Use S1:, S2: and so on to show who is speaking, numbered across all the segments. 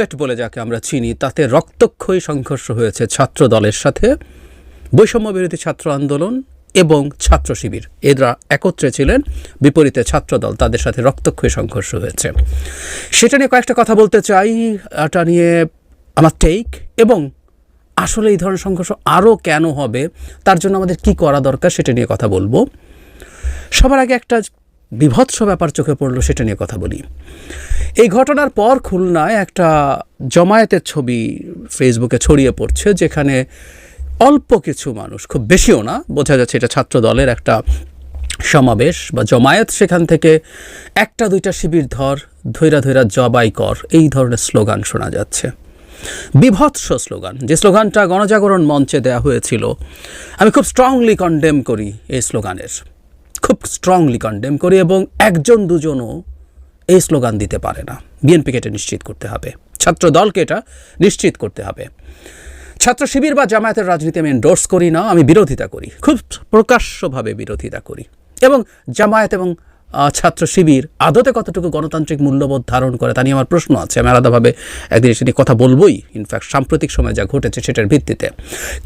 S1: পেট বলে যাকে আমরা চিনি, তাতে রক্তক্ষয়ী সংঘর্ষ হয়েছে ছাত্র দলের সাথে। বৈষম্য বিরোধী ছাত্র আন্দোলন এবং ছাত্র শিবির। এরা একত্রে ছিলেন, বিপরীতে ছাত্রদল তাদের সাথে রক্তক্ষয়ী সংঘর্ষ হয়েছে। সেটা নিয়ে কয়েকটা কথা বলতে চাই। এটা নিয়ে আমার টেক এবং আসলে এই ধরনের সংঘর্ষ আরও কেন হবে, তার জন্য আমাদের কি করা দরকার সেটা নিয়ে কথা বলব। সবার আগে একটা বিভৎস ব্যাপার চোখে পড়ল সেটা নিয়ে কথা বলি। এই ঘটনার পর খুলনায় একটা জমায়েতের ছবি ফেসবুকে ছড়িয়ে পড়ছে যেখানে অল্প কিছু মানুষ, খুব বেশিও না, বোঝা যাচ্ছে এটা ছাত্র দলের একটা সমাবেশ বা জমায়েত সেখান থেকে একটা দুইটা শিবির ধর, ধৈরা ধৈরা জবাই কর, এই ধরনের স্লোগান শোনা যাচ্ছে। বিভৎস স্লোগান, যে স্লোগানটা গণজাগরণ মঞ্চে দেয়া হয়েছিল, আমি খুব স্ট্রংলি কন্ডেম করি এই স্লোগানের। খুব স্ট্রংলি কন্ডেম করি এবং একজন দুজনও এই স্লোগান দিতে পারে না। বিএনপিকে এটা নিশ্চিত করতে হবে। ছাত্র দলকে এটা নিশ্চিত করতে হবে। ছাত্র শিবির বা জামায়াতের রাজনীতি আমি এন্ডোর্স করি না, আমি বিরোধিতা করি। খুব প্রকাশ্যভাবে বিরোধিতা করি। এবং জামায়াত এবং ছাত্র শিবির আদতে কতটুকু গণতান্ত্রিক মূল্যবোধ ধারণ করে তা নিয়ে আমার প্রশ্ন আছে। আমি আলাদাভাবে একদিন সেটি কথা বলবই। ইনফ্যাক্ট সাম্প্রতিক সময় যা ঘটেছে সেটার ভিত্তিতে।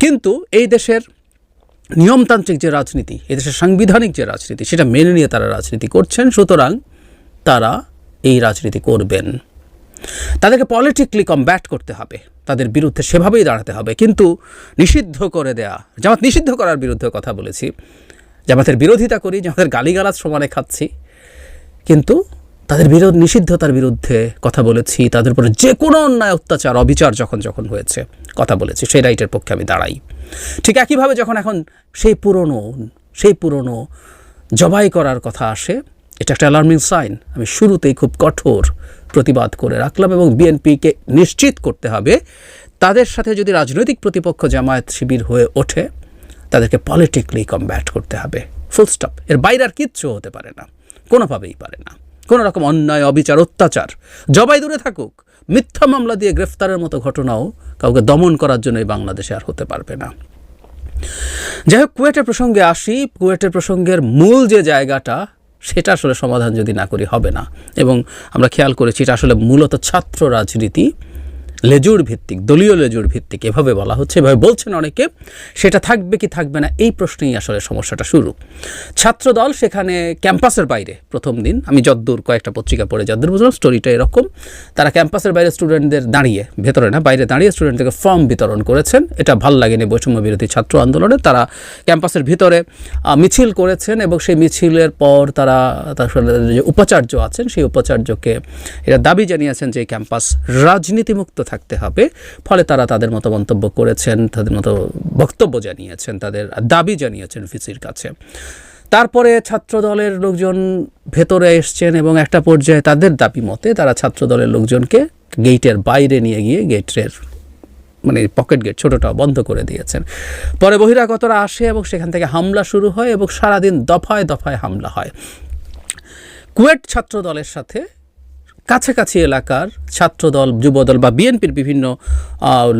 S1: কিন্তু এই দেশের নিয়মতান্ত্রিক যে রাজনীতি, এদেশের সাংবিধানিক যে রাজনীতি, সেটা মেনে নিয়ে তারা রাজনীতি করছেন, সুতরাং তারা এই রাজনীতি করবেন। তাদেরকে পলিটিক্যালি কমব্যাট করতে হবে, তাদের বিরুদ্ধে সেভাবেই দাঁড়াতে হবে। কিন্তু নিষিদ্ধ করে দেয়া, জামাত নিষিদ্ধ করার বিরুদ্ধে কথা বলেছি। জামাতের বিরোধিতা করি, জামাতের গালিগালাজ সমানে খাচ্ছি। কিন্তু তাদের বিরোধ, নিষিদ্ধতার বিরুদ্ধে কথা বলেছি, তাদের উপরে যে কোনো অন্যায় অত্যাচার, অবিচার যখন যখন হয়েছে, কথা বলেছি। সেই রাইটের পক্ষে আমি দাঁড়াই। ঠিক একইভাবে যখন এখন সেই পুরনো সেই পুরনো জবাই করার কথা আসে, এটা একটা অ্যালার্মিং সাইন আমি শুরুতেই খুব কঠোর প্রতিবাদ করে রাখলাম এবং বিএনপিকে নিশ্চিত করতে হবে, তাদের সাথে যদি রাজনৈতিক প্রতিপক্ষ জামায়াত শিবির হয়ে ওঠে, তাদেরকে পলিটিক্যালি কমব্যাট করতে হবে। ফুল স্টপ এর বাইরে আর কিচ্ছু হতে পারে না। কোনোভাবেই পারে না। কোনো রকম অন্যায়, অবিচার, অত্যাচার। জবাই দূরে থাকুক। মিথ্যা মামলা দিয়ে গ্রেফতারের মতো ঘটনাও কাউকে দমন করার জন্য এই বাংলাদেশে আর হতে পারবে না। যাই হোক, কুয়েটের প্রসঙ্গে আসি। কুয়েটের প্রসঙ্গের মূল যে জায়গাটা, সেটা আসলে সমাধান যদি না করি হবে না। এবং আমরা খেয়াল করেছি, এটা আসলে মূলত ছাত্র রাজনীতি। লেজুর ভিত্তিক দলীয় লেজুর ভিত্তিক এভাবে বলা হচ্ছে, এভাবে বলছেন অনেকে, সেটা থাকবে কি থাকবে না, এই প্রশ্নেই আসলে সমস্যাটা শুরু। ছাত্রদল সেখানে ক্যাম্পাসের বাইরে, প্রথম দিন, আমি যদ্দূর কয়েকটা পত্রিকা পড়ে যদ্দূর বুঝলাম স্টোরিটা এরকম, তারা ক্যাম্পাসের বাইরে স্টুডেন্টদের দাঁড়িয়ে, ভেতরে না, বাইরে দাঁড়িয়ে স্টুডেন্টদেরকে ফর্ম বিতরণ করেছেন, এটা ভালো লাগেনি বৈষম্য বিরোধী ছাত্র আন্দোলনে, তারা ক্যাম্পাসের ভিতরে মিছিল করেছেন এবং সেই মিছিলের পর তারা, তার যে উপাচার্য আছেন, সেই উপাচার্যকে এরা দাবি জানিয়েছেন যে ক্যাম্পাস রাজনীতিমুক্ত থাকতে হবে। ফলে তারা তাদের মতো মন্তব্য করেছেন, তাদের মতো বক্তব্য জানিয়েছেন, তাদের দাবি জানিয়েছেন ভিসির কাছে। তারপরে ছাত্রদলের লোকজন ভেতরে এসছেন এবং একটা পর্যায়ে তাদের দাবি মতে তারা ছাত্রদলের লোকজনকে গেটের বাইরে নিয়ে গিয়ে গেটের মানে পকেট গেট ছোটোটা বন্ধ করে দিয়েছেন। পরে বহিরাগতরা আসে এবং সেখান থেকে হামলা শুরু হয় এবং সারাদিন দফায় দফায় হামলা হয়। কুয়েট ছাত্র দলের সাথে কাছাকাছি এলাকার ছাত্রদল, যুবদল বা বিএনপির বিভিন্ন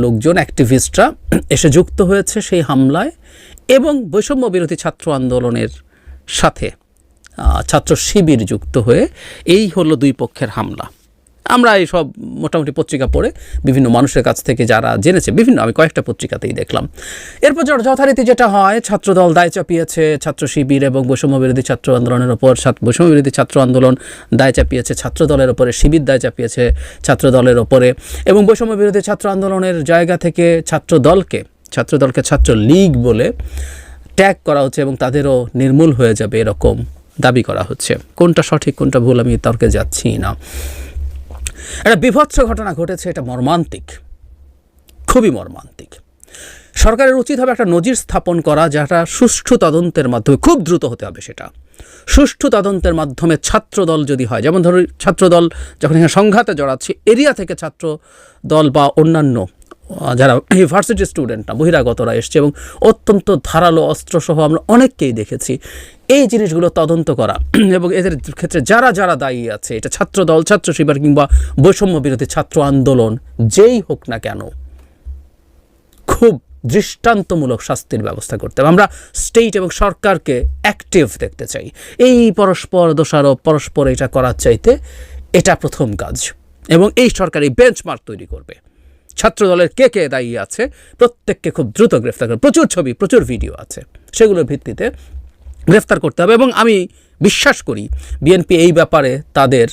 S1: লোকজন অ্যাক্টিভিস্টরা এসে যুক্ত হয়েছে সেই হামলায় এবং বৈষম্য বিরোধী ছাত্র আন্দোলনের সাথে ছাত্র শিবির যুক্ত হয়ে এই হলো দুই পক্ষের হামলা। আমরা এই সব মোটামুটি পত্রিকা পড়ে বিভিন্ন মানুষের কাছ থেকে যারা জেনেছে, বিভিন্ন, আমি কয়েকটা পত্রিকাতেই দেখলাম। এরপর যথা- যথারীতি যেটা হয়, ছাত্রদল দায় চাপিয়েছে ছাত্র শিবির এবং বৈষম্য বিরোধী ছাত্র আন্দোলনের ওপর ছাত্র- বৈষম্য বিরোধী ছাত্র আন্দোলন দায় চাপিয়েছে ছাত্র দলের ওপরে, শিবির দায় চাপিয়েছে ছাত্র দলের ওপরে এবং বৈষম্য বিরোধী ছাত্র আন্দোলনের জায়গা থেকে ছাত্র দলকে ছাত্র দলকে ছাত্র লীগ বলে ট্যাগ করা হচ্ছে এবং তাদেরও নির্মূল হয়ে যাবে এরকম দাবি করা হচ্ছে। কোনটা সঠিক, কোনটা ভুল আমি তর্কে যাচ্ছি না। একটা বিভৎস ঘটনা ঘটেছে, এটা মর্মান্তিক, খুবই মর্মান্তিক। সরকারের উচিত হবে একটা নজির স্থাপন করা, যেটা সুষ্ঠু তদন্তের মাধ্যমে, খুব দ্রুত হতে হবে সেটা। সুষ্ঠু তদন্তের মাধ্যমে ছাত্রদল যদি হয়, যেমন ধরুন ছাত্রদল যখন এখানে সংঘাতে জড়াচ্ছে, এরিয়া থেকে ছাত্র দল বা অন্যান্য যারা ইউনিভার্সিটি স্টুডেন্ট না, বহিরাগতরা এসছে এবং অত্যন্ত ধারালো অস্ত্রসহ আমরা অনেককেই দেখেছি। এই জিনিসগুলো তদন্ত করা এবং এদের ক্ষেত্রে যারা যারা দায়ী আছে, এটা ছাত্র দল ছাত্র শিবির কিংবা বৈষম্য বিরোধী ছাত্র আন্দোলন, যেই হোক না কেন, খুব দৃষ্টান্তমূলক শাস্তির ব্যবস্থা করতে হবে। আমরা স্টেট এবং সরকারকে অ্যাক্টিভ দেখতে চাই। এই পরস্পর দোষারোপ, পরস্পর এটা করার চাইতে এটা প্রথম কাজ এবং এই সরকার এই বেঞ্চমার্ক তৈরি করবে। ছাত্র দলের কে কে দায়ী আছে, প্রত্যেককে খুব দ্রুত গ্রেফতার করে। প্রচুর ছবি, প্রচুর ভিডিও আছে। সেগুলোর ভিত্তিতে গ্রেফতার করতে হবে এবং আমি বিশ্বাস করি, বিএনপি এই ব্যাপারে তাদের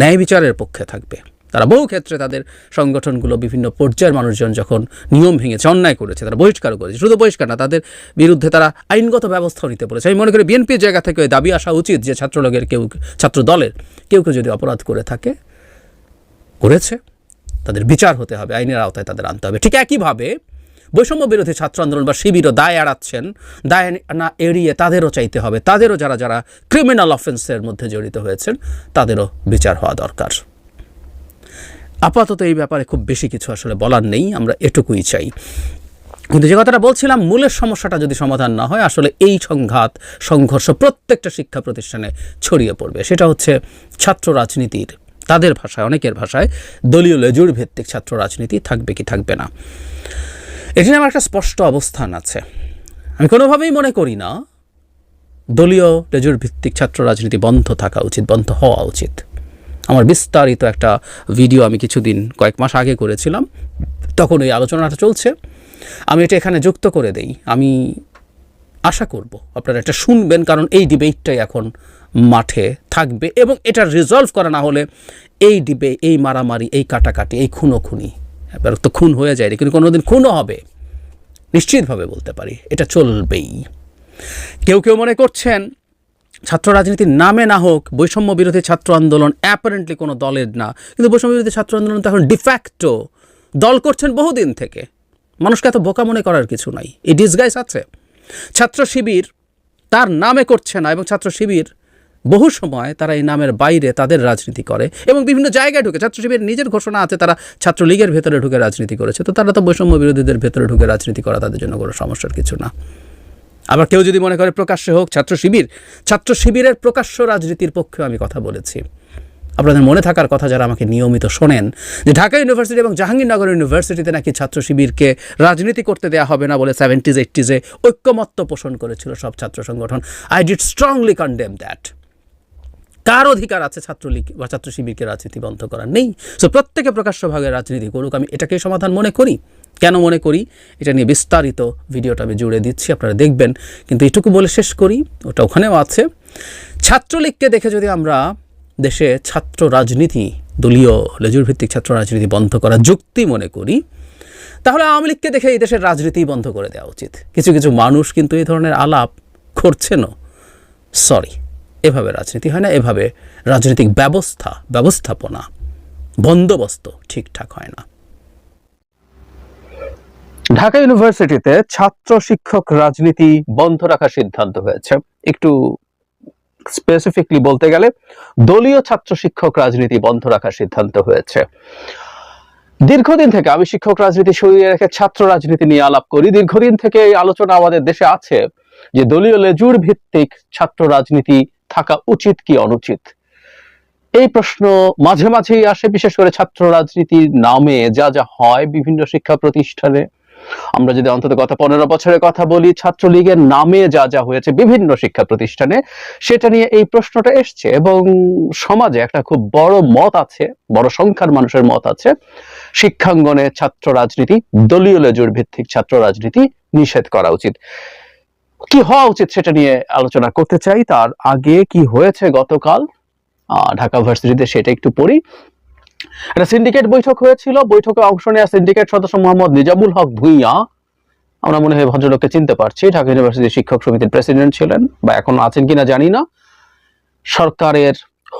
S1: ন্যায় বিচারের পক্ষে থাকবে। তারা বহু ক্ষেত্রে তাদের সংগঠনগুলো, বিভিন্ন পর্যায়ের মানুষজন যখন নিয়ম ভেঙেছে, অন্যায় করেছে, তারা বহিষ্কার করেছে, শুধু বহিষ্কার না, তাদের বিরুদ্ধে তারা আইনগত ব্যবস্থাও নিতে বলেছে। আমি মনে করি বিএনপির জায়গা থেকে দাবি আসা উচিত যে ছাত্রলীগের কেউ ছাত্র দলের কেউ কেউ যদি অপরাধ করে থাকে, করেছে। তাদের বিচার হতে হবে, আইনের আওতায় তাদের আনতে হবে। ঠিক একইভাবে বৈষম্য বিরোধী ছাত্র আন্দোলন বা শিবিরও দায় এড়াচ্ছেন, দায় না এড়িয়ে তাদেরও চাইতে হবে। তাদেরও যারা যারা ক্রিমিনাল অফেন্সের মধ্যে জড়িত হয়েছেন, তাদেরও বিচার হওয়া দরকার। আপাতত এই ব্যাপারে খুব বেশি কিছু আসলে বলার নেই, আমরা এটুকুই চাই। কিন্তু যে কথাটা বলছিলাম, মূলের সমস্যাটা যদি সমাধান না হয়, আসলে এই সংঘাত, সংঘর্ষ প্রত্যেকটা শিক্ষা প্রতিষ্ঠানে ছড়িয়ে পড়বে। সেটা হচ্ছে ছাত্র রাজনীতির তাদের ভাষায়, অনেকের ভাষায় দলীয় লেজুর ভিত্তিক ছাত্র রাজনীতি থাকবে কি থাকবে না। এটি আমার একটা স্পষ্ট অবস্থান আছে। আমি কোনোভাবেই মনে করি না দলীয় লেজুর ভিত্তিক ছাত্র রাজনীতি বন্ধ থাকা উচিত, বন্ধ হওয়া উচিত। আমার বিস্তারিত একটা ভিডিও আমি কিছুদিন, কয়েক মাস আগে করেছিলাম, তখন ওই আলোচনাটা চলছে। আমি এটা এখানে যুক্ত করে দেই। আমি আশা করব আপনারা এটা শুনবেন, কারণ এই ডিবেটটাই এখন মাঠে থাকবে এবং এটা রিজলভ করা না হলে এই ডিবে, এই মারামারি, এই কাটাকাটি, এই খুনোখুনি, এবার তো খুন হয়ে যায় কিন্তু কোনোদিন খুনও হবে। নিশ্চিতভাবে বলতে পারি, এটা চলবেই। কেউ কেউ মনে করছেন, ছাত্র রাজনীতির নামে না হোক, বৈষম্য বিরোধী ছাত্র আন্দোলন অ্যাপারেন্টলি কোনো দলের না, কিন্তু বৈষম্য বিরোধী ছাত্র আন্দোলন তো এখন ডিফ্যাক্টো দল করছেন বহুদিন থেকে। মানুষকে এত বোকা মনে করার কিছু নাই। এই ডিসগাইস আছে। ছাত্র শিবির তার নামে করছে না এবং ছাত্র শিবির বহু সময় তারা এই নামের বাইরে তাদের রাজনীতি করে এবং বিভিন্ন জায়গায় ঢুকে ছাত্র শিবির নিজের ঘোষণা আছে তারা ছাত্রলীগের ভেতরে ঢুকে রাজনীতি করেছে। তো তারা তো বৈষম্য বিরোধীদের ভেতরে ঢুকে রাজনীতি করা তাদের জন্য কোনো সমস্যার কিছু না। আবার কেউ যদি মনে করে প্রকাশ্যে হোক ছাত্র শিবির ছাত্র শিবিরের প্রকাশ্য রাজনীতির পক্ষেও আমি কথা বলেছি। আপনাদের মনে থাকার কথা যারা আমাকে নিয়মিত শোনেন যে ঢাকা ইউনিভার্সিটি এবং জাহাঙ্গীরনগর ইউনিভার্সিটিতে নাকি ছাত্র শিবিরকে রাজনীতি করতে দেওয়া হবে না বলে সেভেন্টিজ এইটিজে ঐক্যমত্য পোষণ করেছিল সব ছাত্র সংগঠন। I did strongly condemn that কার অধিকার আছে ছাত্রলীগ বা ছাত্র শিবিরকে রাজনীতি বন্ধ করার? নেই। সো প্রত্যেকে প্রকাশ্যভাবে রাজনীতি করুক, আমি এটাকে সমাধান মনে করি। কেন মনে করি? এটা নিয়ে বিস্তারিত ভিডিওটা আমি জুড়ে দিচ্ছি, আপনারা দেখবেন। কিন্তু এটুকু বলে শেষ করি, ওটা ওখানেও আছে। ছাত্রলীগকে দেখে যদি আমরা দেশে ছাত্র রাজনীতি, দলীয় লেজুর ভিত্তিক ছাত্র রাজনীতি বন্ধ করা যুক্তি মনে করি, তাহলে আওয়ামী লীগকে দেখে এই দেশের রাজনীতি বন্ধ করে দেওয়া উচিত। কিছু কিছু মানুষ কিন্তু এই ধরনের আলাপ করছেনও। সরি এভাবে রাজনীতি হয় না, এভাবে রাজনৈতিক ব্যবস্থা, ব্যবস্থাপনা, বন্দোবস্ত ঠিকঠাক হয় না। ঢাকা ইউনিভার্সিটিতে ছাত্র শিক্ষক রাজনীতি বন্ধ রাখার সিদ্ধান্ত হয়েছে। একটু স্পেসিফিকলি বলতে গেলে, দলীয় ছাত্র শিক্ষক রাজনীতি বন্ধ রাখার সিদ্ধান্ত হয়েছে। দীর্ঘদিন থেকে আমি শিক্ষক রাজনীতি সরিয়ে রেখে ছাত্র রাজনীতি নিয়ে আলাপ করি। দীর্ঘদিন থেকে এই আলোচনা আমাদের দেশে আছে যে দলীয় লেজুর ভিত্তিক ছাত্র রাজনীতি থাকা উচিত কি অনুচিত? এই প্রশ্ন মাঝে মাঝেই আসে, বিশেষ করে ছাত্র রাজনীতির নামে যা যা হয় বিভিন্ন শিক্ষা প্রতিষ্ঠানে। আমরা যদি অন্তত গত পনেরো বছরের কথা বলি, ছাত্রলীগের নামে যা যা হয়েছে বিভিন্ন শিক্ষা প্রতিষ্ঠানে, সেটা নিয়ে এই প্রশ্নটা এসছে এবং সমাজে একটা খুব বড় মত আছে, বড় সংখ্যার মানুষের মত আছে। শিক্ষাঙ্গনে ছাত্র রাজনীতি, দলীয় লেজুর ভিত্তিক ছাত্র রাজনীতি নিষেধ করা উচিত। কি হওয়া উচিত সেটা নিয়ে আলোচনা করতে চাই। তার আগে কি হয়েছে গতকাল? ঢাকা ভার্সিটিতে সেটা একটু পড়ি। একটা সিন্ডিকেট বৈঠক হয়েছিল। বৈঠকে অংশ নেওয়া সিন্ডিকেট সদস্য মোহাম্মদ নিজামুল হক ভুইয়া। আমরা মনে হয় ভদ্রলোককে চিনতে পারছি। ঢাকা ইউনিভার্সিটির শিক্ষক সমিতির প্রেসিডেন্ট ছিলেন বা এখন আছেন কিনা জানি না। সরকারের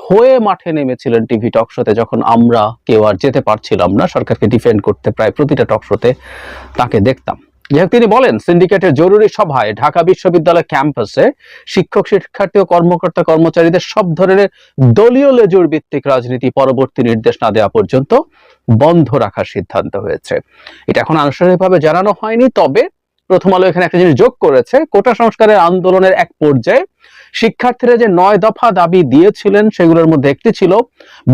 S1: হয়ে মাঠে নেমেছিলেন টিভি টক শোতে যখন আমরা কেউ আর যেতে পারছিলাম না। সরকারকে ডিফেন্ড করতে প্রায় প্রতিটা টক শোতে তাকে দেখতাম। তিনি বলেন, সিন্ডিকেটের জরুরি সভায় ঢাকা বিশ্ববিদ্যালয় ক্যাম্পাসে শিক্ষক, শিক্ষার্থী ও কর্মকর্তা কর্মচারীদের সব ধরনের দলীয় লেজুর ভিত্তিক রাজনীতি পরবর্তী নির্দেশ না দেওয়া পর্যন্ত বন্ধ রাখার সিদ্ধান্ত হয়েছে। এটা এখন আনুষ্ঠানিকভাবে জানানো হয়নি, তবে প্রথম আলো এখানে একটা জিনিস যোগ করেছে। কোটা সংস্কারের আন্দোলনের এক পর্যায়ে শিক্ষার্থীরা যে নয় দফা দাবি দিয়েছিলেন, সেগুলোর মধ্যে একটি ছিল,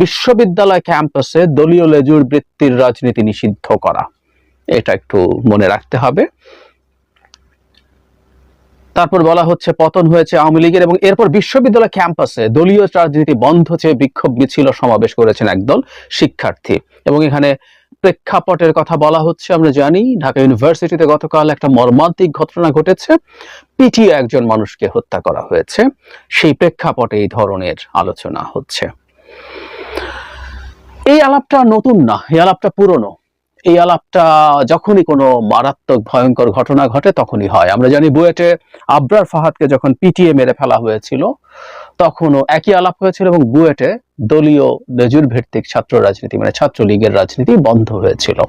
S1: বিশ্ববিদ্যালয় ক্যাম্পাসে দলীয় লেজুর বৃত্তির রাজনীতি নিষিদ্ধ করা। এটা একটু মনে রাখতে হবে। তারপর বলা হচ্ছে, পতন হয়েছে আওয়ামী লীগের এবং এরপর বিশ্ববিদ্যালয় ক্যাম্পাসে দলীয় রাজনীতি বন্ধ চেয়ে বিক্ষোভ মিছিল সমাবেশ করেছেন একদল শিক্ষার্থী। এবং এখানে প্রেক্ষাপটের কথা বলা হচ্ছে, আমরা জানি, ঢাকা ইউনিভার্সিটিতে গতকাল একটা মর্মান্তিক ঘটনা ঘটেছে। পিটিয়ে একজন মানুষকে হত্যা করা হয়েছে। সেই প্রেক্ষাপটে এই ধরনের আলোচনা হচ্ছে। এই আলাপটা নতুন না, এই আলাপটা পুরনো। এই আলাপটা যখনই কোনো মারাত্মক ভয়ঙ্কর ঘটনা ঘটে তখনই হয়। আমরা জানি বুয়েটে আবরার ফাহাদকে যখন পিটিএ মেরে ফেলা হয়েছিল, তখনও একই আলাপ হয়েছিল এবং বুয়েটে দলীয় লেজুর ভিত্তিক ছাত্র রাজনীতি মানে ছাত্রলীগের রাজনীতি বন্ধ হয়েছিল।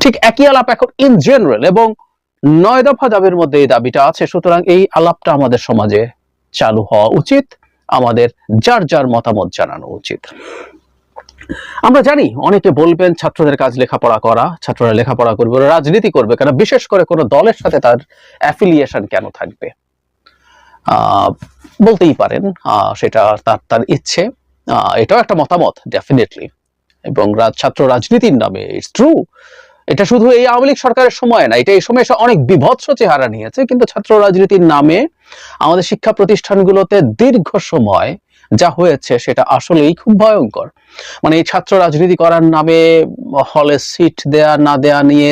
S1: ঠিক একই আলাপ এখন ইন জেনারেল এবং নয় দফা দাবির মধ্যে এই দাবিটা আছে। সুতরাং এই আলাপটা আমাদের সমাজে চালু হওয়া উচিত। আমাদের যার যার মতামত জানানো উচিত। আমরা জানি অনেকে বলবেন ছাত্রদের কাজ লেখাপড়া করা, ছাত্ররা লেখাপড়া করবে, ওরা রাজনীতি করবে কেন? বিশেষ করে কোনো দলের সাথে তার অ্যাফিলিয়েশন কেন থাকবে? বলতেই পারেন সেটা তার তার ইচ্ছে। এটাও একটা মতামত ডেফিনেটলি এবং ছাত্র রাজনীতির নামে ইটস ট্রু এটা শুধু এই আওয়ামী লীগ সরকারের সময় না, এটা এই সময় এসে অনেক বিভৎস চেহারা নিয়েছে, কিন্তু ছাত্র রাজনীতির নামে আমাদের শিক্ষা প্রতিষ্ঠানগুলোতে দীর্ঘ সময় যা হয়েছে সেটা আসলেই খুব ভয়ঙ্কর। মানে এই ছাত্র রাজনীতি করার নামে হলে সিট দেয়া, না দেয়া নিয়ে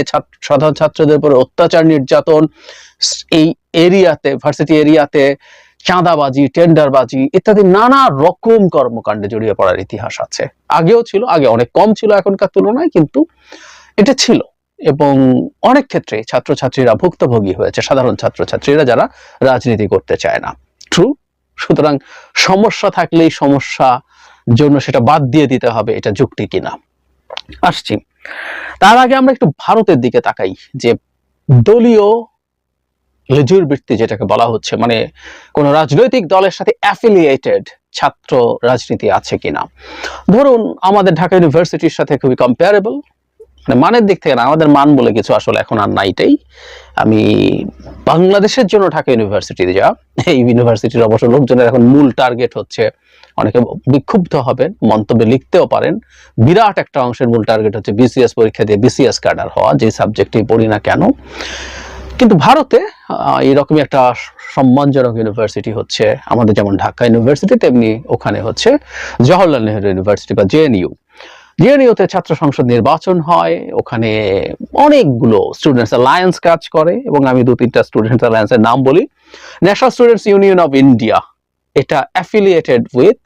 S1: সাধারণ ছাত্রদের উপর অত্যাচার, নির্যাতন, এই এরিয়াতে ভার্সিটি এরিয়াতে চাঁদাবাজি টেন্ডারবাজি ইত্যাদি নানা রকম কর্মকাণ্ডে জড়িয়ে পড়ার ইতিহাস আছে। আগেও ছিল, আগে অনেক কম ছিল এখনকার তুলনায়, কিন্তু এটা ছিল এবং অনেক ক্ষেত্রে ছাত্রছাত্রীরা ভুক্তভোগী হয়েছে, সাধারণ ছাত্রছাত্রীরা যারা রাজনীতি করতে চায় না। ট্রু সুতরাং সমস্যা থাকলেই সমস্যা জন্য সেটা বাদ দিয়ে দিতে হবে, এটা যুক্তি কিনা। আসছি। তার আগে আমরা একটু ভারতের দিকে তাকাই, যে দলীয় লেজুর বৃত্তি যেটাকে বলা হচ্ছে মানে কোন রাজনৈতিক দলের সাথে অ্যাফিলিয়েটেড ছাত্র রাজনীতি আছে কিনা। ধরুন আমাদের ঢাকা ইউনিভার্সিটির সাথে খুবই কম্পেয়ারেবল মানের দিক থেকে না আমাদের মান বলে কিছু আসলে এখন আর নাইটাই আমি বাংলাদেশের জন্য ঢাকা ইউনিভার্সিটি যা এই ইউনিভার্সিটির অবশ্য লোকজনের এখন মূল টার্গেট হচ্ছে অনেকে বিক্ষুব্ধ হবেন মন্তব্যে লিখতেও পারেন বিরাট একটা অংশের মূল টার্গেট হচ্ছে বিসিএস পরীক্ষা দিয়ে বিসিএস ক্যাডার হওয়া যে সাবজেক্টই পড়ি না কেন। কিন্তু ভারতে আহ, এইরকমই একটা সম্মানজনক ইউনিভার্সিটি হচ্ছে আমাদের যেমন ঢাকা ইউনিভার্সিটি তেমনি ওখানে হচ্ছে জওহরলাল নেহরু ইউনিভার্সিটি বা জেএনইউ জেএনইউতে ছাত্র সংসদ নির্বাচন হয়, ওখানে অনেকগুলো স্টুডেন্টস অ্যালায়েন্স কাজ করে এবং আমি দু তিনটা স্টুডেন্টস অ্যালায়েন্সের নাম বলি। National students union of India এটা অ্যাফিলিয়েটেড উইথ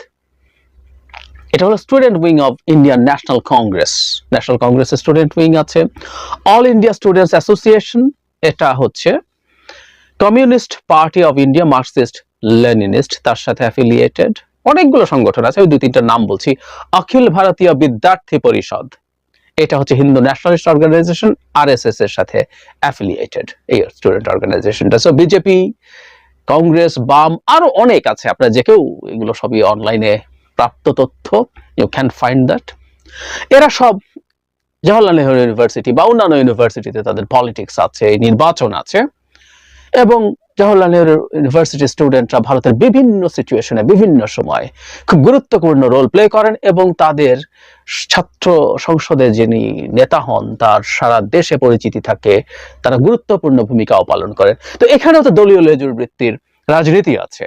S1: এটা হলো student wing of Indian national congress national কংগ্রেসের স্টুডেন্ট উইং আছে। অল ইন্ডিয়া স্টুডেন্টস অ্যাসোসিয়েশন এটা হচ্ছে communist party of India marxist leninist তার সাথে অ্যাফিলিয়েটেড অনেকগুলো সংগঠন আছে, আমি দুই তিনটা নাম বলছি। অখিল ভারতীয় বিদ্যার্থী পরিষদ। এটা হচ্ছে হিন্দু ন্যাশনালিস্ট অর্গানাইজেশন আরএসএস এর সাথে অ্যাফিলিয়েটেড এই স্টুডেন্ট অর্গানাইজেশনটা সো বিজেপি কংগ্রেস বাম, আরও অনেক আছে। আপনার যে কেউ এগুলো সবই অনলাইনে প্রাপ্ত তথ্য ইউ ক্যান ফাইন্ড দ্যাট এরা সব জওয়াহরলাল নেহরু ইউনিভার্সিটি বা অন্যান্য ইউনিভার্সিটিতে তাদের পলিটিক্স আছে, নির্বাচন আছে। এবং জওহরলাল নেহরু ইউনিভার্সিটির স্টুডেন্টরা ভারতের বিভিন্ন সিচুয়েশনে বিভিন্ন সময় খুব গুরুত্বপূর্ণ রোল প্লে করেন এবং তাদের ছাত্র সংসদে যিনি নেতা হন, তার সারা দেশে পরিচিতি থাকে, তারা গুরুত্বপূর্ণ ভূমিকাও পালন করেন। তো এখানেও তো দলীয় লেজুর বৃত্তির রাজনীতি আছে।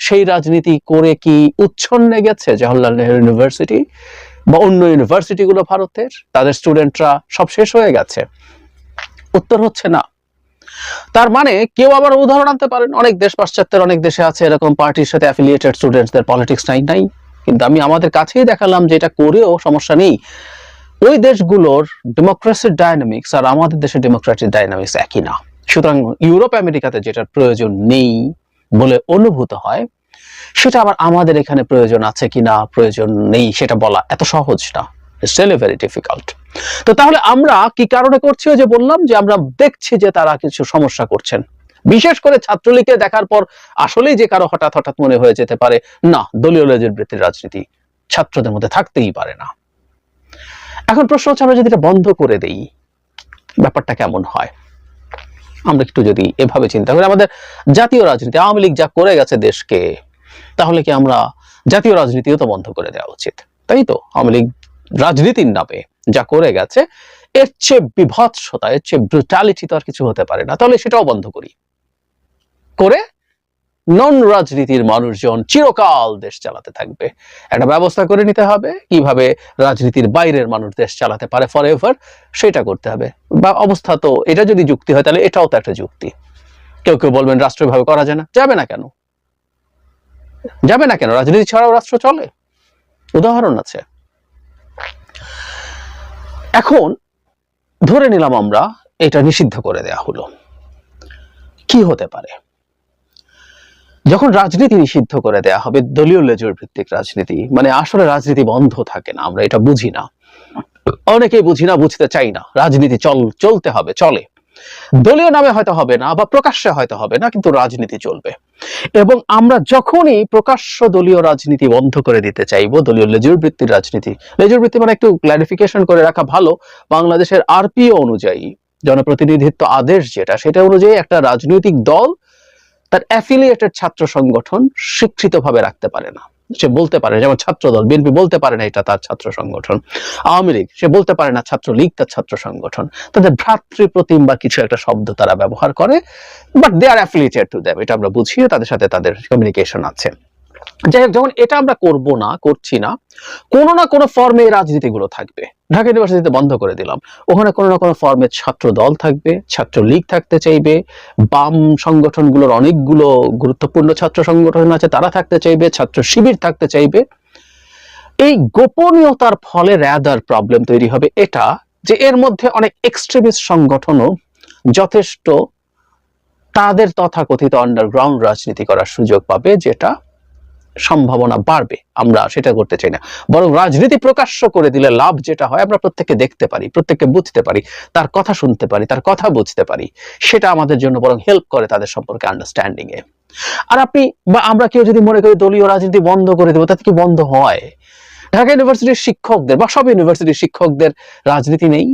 S1: সেই রাজনীতি করে কি উচ্ছন্নে গেছে জওহরলাল নেহরু ইউনিভার্সিটি বা অন্য ইউনিভার্সিটিগুলো ভারতের? তাদের স্টুডেন্টরা সব শেষ হয়ে গেছে। উত্তর হচ্ছে না। তার মানে কেউ আবার উদাহরণ আনতে পারেন। অনেক দেশ পাশ্চাত্যের, অনেক দেশে আছে এরকম পার্টির সাথে অ্যাফিলিয়েটেড স্টুডেন্টসদের পলিটিক্স নাই নাই। কিন্তু আমি আমাদের কাছেই দেখালাম যে এটা করেও সমস্যা নেই। ওই দেশগুলোর ডেমোক্রেসির ডায়নামিক্স আর আমাদের দেশের ডেমোক্রেটিক ডায়নামিক্স একই না। সুতরাং ইউরোপ, আমেরিকাতে যেটার প্রয়োজন নেই বলে অনুভূত হয়, সেটা আবার আমাদের এখানে প্রয়োজন আছে কিনা, প্রয়োজন নেই, সেটা বলা এত সহজ না। Really very difficult. তো তাহলে আমরা কি কারণে করছি যে বললাম যে আমরা দেখছি যে তারা কিছু সমস্যা করছেন। বিশেষ করে ছাত্রলীগকে দেখার পর আসলেই যে কারও হঠাৎ হঠাৎ মনে হয়ে যেতে পারে, না, দলীয় লেজের বৃত্তির রাজনীতি ছাত্রদের মধ্যে থাকতেই পারে না। এখন প্রশ্ন হচ্ছে, আমরা যদি এটা বন্ধ করে দেই, ব্যাপারটা কেমন হয়? আমরা একটু যদি এভাবে চিন্তা করি, আমাদের জাতীয় রাজনীতি, আওয়ামী লীগ যা করে গেছে দেশকে, তাহলে কি আমরা জাতীয় রাজনীতিও তো বন্ধ করে দেওয়া উচিত? তাই তো? আওয়ামী লীগ রাজনীতির নামে যা করে গেছে, এর চেয়ে বিভৎসতা, এর চেয়ে ব্রুটালিটি তো আর কিছু হতে পারে না। তাহলে সেটাও বন্ধ করি। করে নন রাজনীতির মানুষজন চিরকাল দেশ চালাতে থাকবে। একটা ব্যবস্থা করে নিতে হবে, কীভাবে রাজনীতির বাইরের মানুষ দেশ চালাতে পারে ফর এভার সেটা করতে হবে। বা অবস্থা তো, এটা যদি যুক্তি হয়, তাহলে এটাও তো একটা যুক্তি। কেউ কেউ বলবেন রাষ্ট্রীয়ভাবে করা যায় না। যাবে না কেন? যাবে না কেন? রাজনীতি ছাড়াও রাষ্ট্র চলে। উদাহরণ আছে। এখন ধরে নিলাম আমরা এটা নিষিদ্ধ করে দেয়া হলো। কি হতে পারে? যখন রাজনীতি নিষিদ্ধ করে দেয়া হবে, দলীয় লেজুর ভিত্তিক রাজনীতি মানে আসলে রাজনীতি বন্ধ থাকে না, আমরা এটা বুঝি না। অনেকেই বুঝি না, বুঝতে চাই না, রাজনীতি চল, চলতে হবে, চলে। দলীয় নামে হয়তো হবে না, বা প্রকাশ্যে হয়তো হবে না, কিন্তু রাজনীতি চলবে। এবং আমরা যখনই প্রকাশ্য দলীয় রাজনীতি বন্ধ করে দিতে চাইব, দলীয় লেজুর বৃত্তির রাজনীতি, লেজুর বৃত্তি মানে একটু ক্লারিফিকেশন করে রাখা ভালো, বাংলাদেশের আরপিও অনুযায়ী জনপ্রতিনিধিত্ব আদেশ যেটা, সেটা অনুযায়ী একটা রাজনৈতিক দল তার অ্যাফিলিয়েটেড ছাত্র সংগঠন স্বীকৃতভাবে রাখতে পারে না। সে বলতে পারে যেমন ছাত্র দল বিএনপি বলতে পারে না এটা তার ছাত্র সংগঠন। আওয়ামী লীগ, সে বলতে পারে না ছাত্র লীগ তার ছাত্র সংগঠন। তাদের ভ্রাতৃপ্রতিম বা কিছু একটা শব্দ তারা ব্যবহার করে but they are affiliated to them এটা আমরা বুঝিয়ে তাদের সাথে তাদের কমিউনিকেশন আছে। যাই হোক, যখন এটা আমরা করব না, করছি না, কোনো না কোনো ফর্মে রাজনীতিগুলো থাকবে। ঢাকা ইউনিভার্সিটিতে বন্ধ করে দিলাম। ওখানে কোনো না কোনো ফর্মে ছাত্র দল থাকবে, ছাত্র লীগ থাকতে চাইবে, বাম সংগঠনগুলোর অনেকগুলো গুরুত্বপূর্ণ ছাত্র সংগঠন আছে, তারা থাকতে চাইবে, ছাত্র শিবির থাকতে চাইবে। এই গোপনীয়তার ফলে র্যাদার প্রবলেম তৈরি হবে এটা যে এর মধ্যে অনেক এক্সট্রিমিস্ট সংগঠনও যথেষ্ট তাদের তথাকথিত আন্ডারগ্রাউন্ড রাজনীতি করার সুযোগ পাবে যেটা সম্ভাবনা বাড়বে, আমরা সেটা করতে চাই না। বরং রাজনীতি প্রকাশ্য করে দিলে লাভ যেটা হয়, আমরা প্রত্যেককে দেখতে পারি, প্রত্যেককে বুঝতে পারি, তার কথা শুনতে পারি, তার কথা বুঝতে পারি, সেটা আমাদের জন্য বরং হেল্প করে তাদের সম্পর্কে আন্ডারস্ট্যান্ডিং এ। আর আপনি বা আমরা কেউ যদি মনে করি দলীয় রাজনীতি বন্ধ করে দেবো, তাতে কি বন্ধ হয়? ঢাকা ইউনিভার্সিটির শিক্ষকদের বা সব ইউনিভার্সিটির শিক্ষকদের রাজনীতি নেই?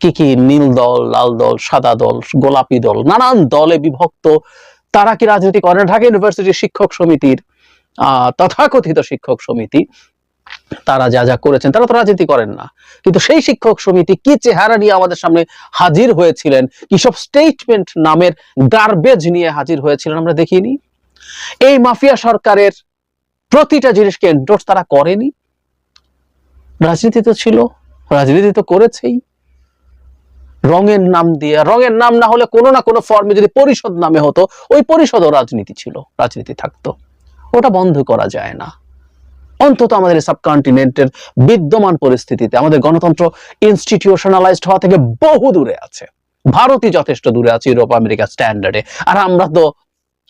S1: কি কি নীল দল, লাল দল, সাদা দল, গোলাপি দল, নানান দলে বিভক্ত, তারা কি রাজনীতি করে? ঢাকা ইউনিভার্সিটির শিক্ষক সমিতির তথাকথিত শিক্ষক সমিতি, তারা যা যা করেছেন, তারা তো রাজনীতি করেন না। কিন্তু সেই শিক্ষক সমিতি কি চেহারা নিয়ে আমাদের সামনে হাজির হয়েছিলেন, কি সব স্টেটমেন্ট নামের গার্বেজ নিয়ে হাজির হয়েছিলেন, আমরা দেখিনি এই মাফিয়া সরকারের প্রতিটা জিনিসকে এন্ডোর্স তারা করেনি। রাজনীতি তো ছিল, রাজনীতি তো করেছেই। রঙের নাম দিয়ে, রঙের নাম না হলে কোনো না কোনো ফর্মে যদি পরিষদ নামে হতো, ওই পরিষদও রাজনীতি ছিল, রাজনীতি থাকতো। ওটা বন্ধ করা যায় না। অন্তত আমাদের সাবকন্টিনেন্টের বিদ্যমান পরিস্থিতিতে আমাদের গণতন্ত্র ইনস্টিটিউশনালাইজড হওয়া থেকে বহু দূরে আছে। ভারতই যথেষ্ট দূরে আছে ইউরোপ আমেরিকা স্ট্যান্ডার্ডে আর আমরা তো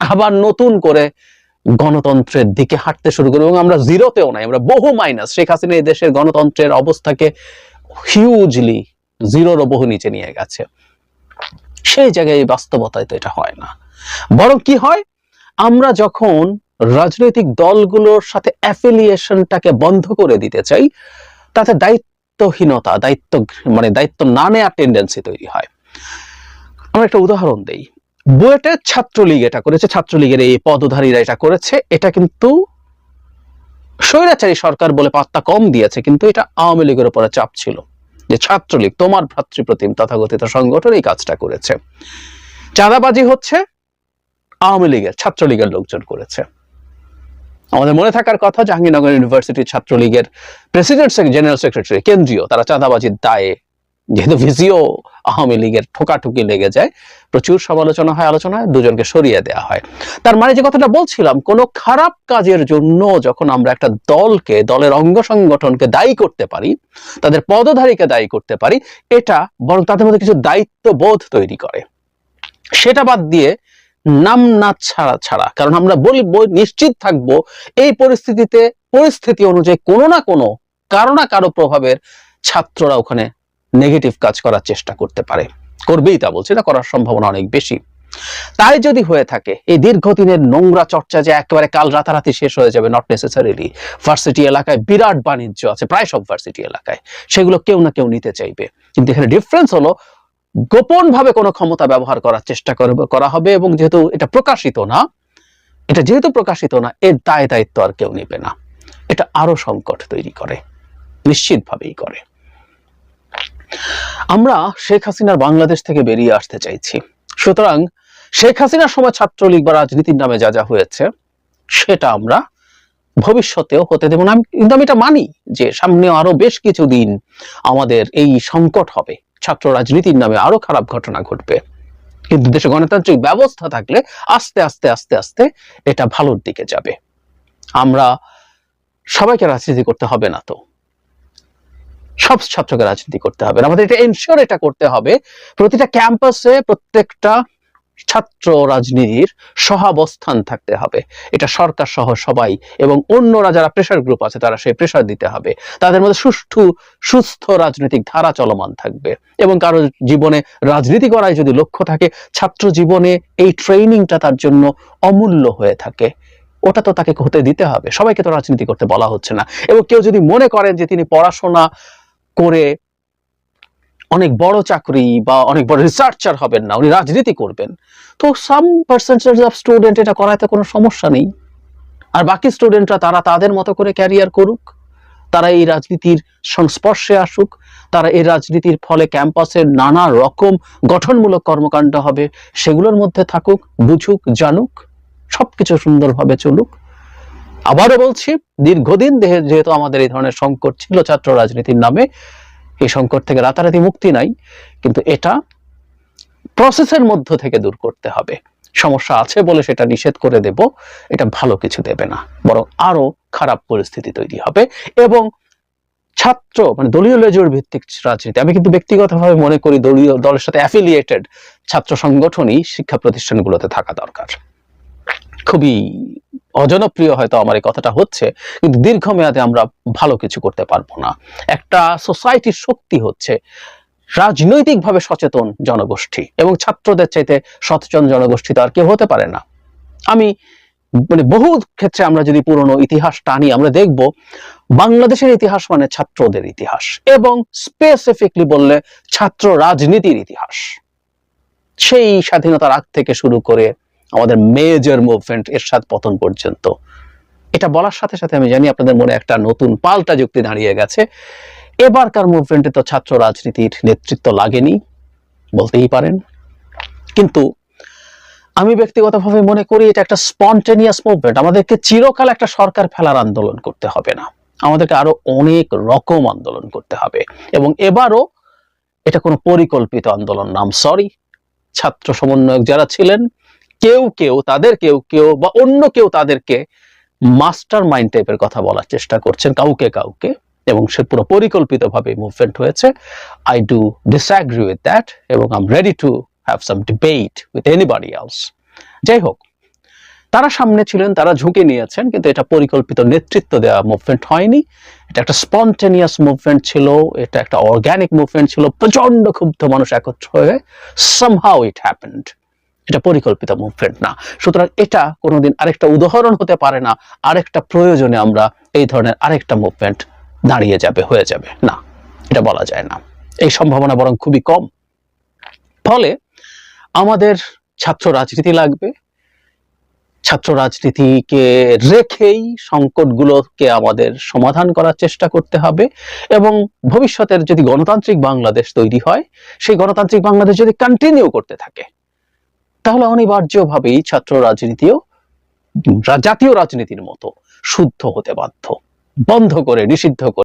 S1: আবার নতুন করে গণতন্ত্রের দিকে হাঁটতে শুরু করি এবং আমরা জিরোতেও নাই, আমরা বহু মাইনাস শেখ হাসিনা এই দেশের গণতন্ত্রের অবস্থাকে হিউজলি জিরোরও বহু নিচে নিয়ে গেছে। সেই জায়গায় এই বাস্তবতায় তো এটা হয় না। বরং কি হয়? আমরা যখন রাজনৈতিক দলগুলোর সাথে অ্যাফিলিয়েশনটাকে বন্ধ করে দিতে চাই, তাতে দায়িত্বহীনতা, দায়িত্ব মানে দায়িত্ব না নেওয়ার টেন্ডেন্সি তৈরি হয়। আমরা একটা উদাহরণ দেই। বুয়েটে ছাত্রলীগ এটা করেছে, ছাত্রলীগের এই পদধারীরা এটা করেছে। এটা কিন্তু স্বৈরাচারী সরকার বলে পাত্তা কম দিয়েছে, কিন্তু এটা আওয়ামী লীগের উপরে চাপ ছিল যে ছাত্রলীগ, তোমার ভ্রাতৃপ্রতিম তথাকথিত সংগঠন এই কাজটা করেছে। চাঁদাবাজি হচ্ছে আওয়ামী লীগের, ছাত্রলীগের লোকজন করেছে। আমাদের মনে থাকার কথা, জাহাঙ্গীরনগর ইউনিভার্সিটির ছাত্রলীগের প্রেসিডেন্ট জেনারেল সেক্রেটারি কেন্দ্রীয়, তারা চাঁদাবাজির দায়ে, যেহেতু ভিসিও আওয়ামী লীগের ঠোকাঠুকি লেগে যায়, প্রচুর সমালোচনা হয় আলোচনা হয় দুজনকে সরিয়ে দেওয়া হয়। তার মানে যে কথাটা বলছিলাম, কোনো খারাপ কাজের জন্য যখন আমরা একটা দলকে, দলের অঙ্গ সংগঠনকে দায়ী করতে পারি, তাদের পদধারীকে দায়ী করতে পারি, এটা বরং তাদের মধ্যে কিছু দায়িত্ববোধ তৈরি করে। সেটা বাদ দিয়ে নাম না ছাড়া ছাড়া। কারণ আমরা বলি, বই- নিশ্চিত থাকব, এই পরিস্থিতিতে পরিস্থিতি অনুযায়ী কোনো না কোনো কারও না কারও প্রভাবের ছাত্ররা ওখানে নেগেটিভ কাজ করার চেষ্টা করতে পারে। করবেই তা বলছি না করার সম্ভাবনা অনেক বেশি। তাই যদি হয়ে থাকে, এই দীর্ঘদিনের নোংরা চর্চা যে একেবারে কাল রাতারাতি শেষ হয়ে যাবে নট নেসেসারিলি ভার্সিটি এলাকায় বিরাট বাণিজ্য আছে, প্রায় সব ভার্সিটি এলাকায়, সেগুলো কেউ না কেউ নিতে চাইবে। কিন্তু এখানে ডিফারেন্স হলো গোপন ভাবে কোনো ক্ষমতা ব্যবহার করার চেষ্টা করা হবে এবং যেহেতু এটা প্রকাশিত না, এটা যেহেতু প্রকাশিত না, এর দায় দায়িত্ব আর কেউ নেবে না। এটা আরও সংকট তৈরি করে, নিশ্চিতভাবেই করে। আমরা শেখ হাসিনার বাংলাদেশ থেকে বেরিয়ে আসতে চাইছি। সুতরাং শেখ হাসিনার সময় ছাত্রলীগ বা রাজনীতির নামে যা যা হয়েছে, সেটা আমরা ভবিষ্যতেও হতে দেব না। কিন্তু আমি এটা মানি যে সামনে আরও বেশ কিছু দিন আমাদের এই সংকট হবে। ছাত্র রাজনীতির নামে আরও খারাপ ঘটনা ঘটবে। কিন্তু দেশে গণতান্ত্রিক ব্যবস্থা থাকলে আস্তে আস্তে আস্তে আস্তে এটা ভালোর দিকে যাবে। আমরা সবাইকে রাজনীতি করতে হবে না তো। সব ছাত্রকে রাজনীতি করতে হবে। আমাদের এটা এনশিওর এটা করতে হবে। প্রতিটা ক্যাম্পাসে প্রত্যেকটা ছাত্র রাজনীতির সহাবস্থান থাকতে হবে। এটা সরকার সহ সবাই এবং অন্যরা যারা প্রেশার গ্রুপ আছে তারা সেই প্রেশার দিতে হবে। তাদের মধ্যে সুষ্ঠু, সুস্থ রাজনৈতিক ধারা চলমান থাকবে এবং কারও জীবনে রাজনীতি করায় যদি লক্ষ্য থাকে, ছাত্র জীবনে এই ট্রেনিংটা তার জন্য অমূল্য হয়ে থাকে। ওটা তো তাকে হতে দিতে হবে। সবাইকে তো রাজনীতি করতে বলা হচ্ছে না। এবং কেউ যদি মনে করেন যে তিনি পড়াশোনা করে অনেক বড় চাকরি বা অনেক বড় রিসার্চার হবেন না, উনি রাজনীতি করবেন। তো সাম পার্সেন্টেজ অফ স্টুডেন্ট এটা করাতে কোনো সমস্যা নেই। আর বাকি স্টুডেন্টরা তারা তাদের মতো করে ক্যারিয়ার করুক, তারা এই রাজনীতির সংস্পর্শে আসুক, তারা এই রাজনীতির ফলে ক্যাম্পাসের নানা রকম গঠনমূলক কর্মকাণ্ড হবে, সেগুলোর মধ্যে থাকুক, বুঝুক, জানুক, সবকিছু সুন্দরভাবে চলুক। আবারও বলছি, দীর্ঘদিন যেহেতু আমাদের এই ধরনের সংকট ছিল ছাত্র রাজনীতির নামে এই সংকট থেকে রাতারাতি মুক্তি নাই, কিন্তু এটা প্রসেসের মধ্য থেকে দূর করতে হবে। সমস্যা আছে বলে সেটা নিষেধ করে দেব, এটা ভালো কিছু দেবে না। বরং আরও খারাপ পরিস্থিতি তৈরি হবে এবং ছাত্র মানে দলীয় লেজুর ভিত্তিক রাজনীতি, আমি কিন্তু ব্যক্তিগতভাবে মনে করি দলীয় দলের সাথে অ্যাফিলিয়েটেড ছাত্র সংগঠনই শিক্ষা প্রতিষ্ঠানগুলোতে থাকা দরকার। খুবই অজনপ্রিয় হয়তো আমার এই কথাটা হচ্ছে, কিন্তু দীর্ঘমেয়াদে আমরা ভালো কিছু করতে পারব না। একটা সোসাইটির শক্তি হচ্ছে রাজনৈতিকভাবে সচেতন জনগোষ্ঠী এবং ছাত্রদের চাইতে সচেতন জনগোষ্ঠী তো আর কেউ হতে পারে না। আমি মানে বহু ক্ষেত্রে আমরা যদি পুরনো ইতিহাস টানি, আমরা দেখব বাংলাদেশের ইতিহাস মানে ছাত্রদের ইতিহাস এবং স্পেসিফিকলি বললে ছাত্র রাজনীতির ইতিহাস। সেই স্বাধীনতার আগ থেকে শুরু করে আমাদের মেজর মুভমেন্ট এরশাদ পতন পর্যন্ত। এটা বলার সাথে সাথে আমি জানি আপনাদের মনে একটা নতুন পাল্টা যুক্তি দাঁড়িয়ে গেছে। এবারকার মুভমেন্টে তো ছাত্র রাজনীতির নেতৃত্ব লাগেনি, বলতেই পারেন। কিন্তু আমি ব্যক্তিগতভাবে মনে করি এটা একটা স্পন্টেনিয়াস মুভমেন্ট আমাদেরকে চিরকাল একটা সরকার ফেলার আন্দোলন করতে হবে না। আমাদেরকে আরও অনেক রকম আন্দোলন করতে হবে। এবং এবারও এটা কোনো পরিকল্পিত আন্দোলন নাম সরি ছাত্র সমন্বয়ক যারা ছিলেন কেউ কেউ, তাদের কেউ কেউ বা অন্য কেউ তাদেরকে মাস্টার মাইন্ড টাইপের কথা বলার চেষ্টা করছেন কাউকে কাউকে এবং সে পুরো পরিকল্পিতভাবে মুভমেন্ট হয়েছে। I do disagree with that এবং I am ready to have some debate with anybody else যাই হোক, তারা সামনে ছিলেন, তারা ঝুঁকে নিয়েছেন, কিন্তু এটা পরিকল্পিত নেতৃত্ব দেওয়া মুভমেন্ট হয়নি। এটা একটা স্পন্টেনিয়াস মুভমেন্ট ছিল, এটা একটা অর্গানিক মুভমেন্ট ছিল প্রচণ্ড ক্ষুব্ধ মানুষ একত্র হয়ে সামহাউ ইট হ্যাপেন্ড এটা পরিকল্পিত মুভমেন্ট না। সুতরাং এটা কোনোদিন আরেকটা উদাহরণ হতে পারে না, আরেকটা প্রয়োজনে আমরা এই ধরনের আরেকটা মুভমেন্ট দাঁড়িয়ে যাবে, হয়ে যাবে, না। এটা বলা যায় না। এই সম্ভাবনা বরং খুবই কম। ফলে আমাদের ছাত্র রাজনীতি লাগবে। ছাত্র রাজনীতিকে রেখেই সংকটগুলোকে আমাদের সমাধান করার চেষ্টা করতে হবে এবং ভবিষ্যতের যদি গণতান্ত্রিক বাংলাদেশ তৈরি হয়, সেই গণতান্ত্রিক বাংলাদেশ যদি কন্টিনিউ করতে থাকে তাহলে অনিবার্যভাবেই ছাত্র রাজনীতিও জাতীয় রাজনীতির মতো শুদ্ধ হতে বাধ্য। বন্ধ করে নিষিদ্ধ করে।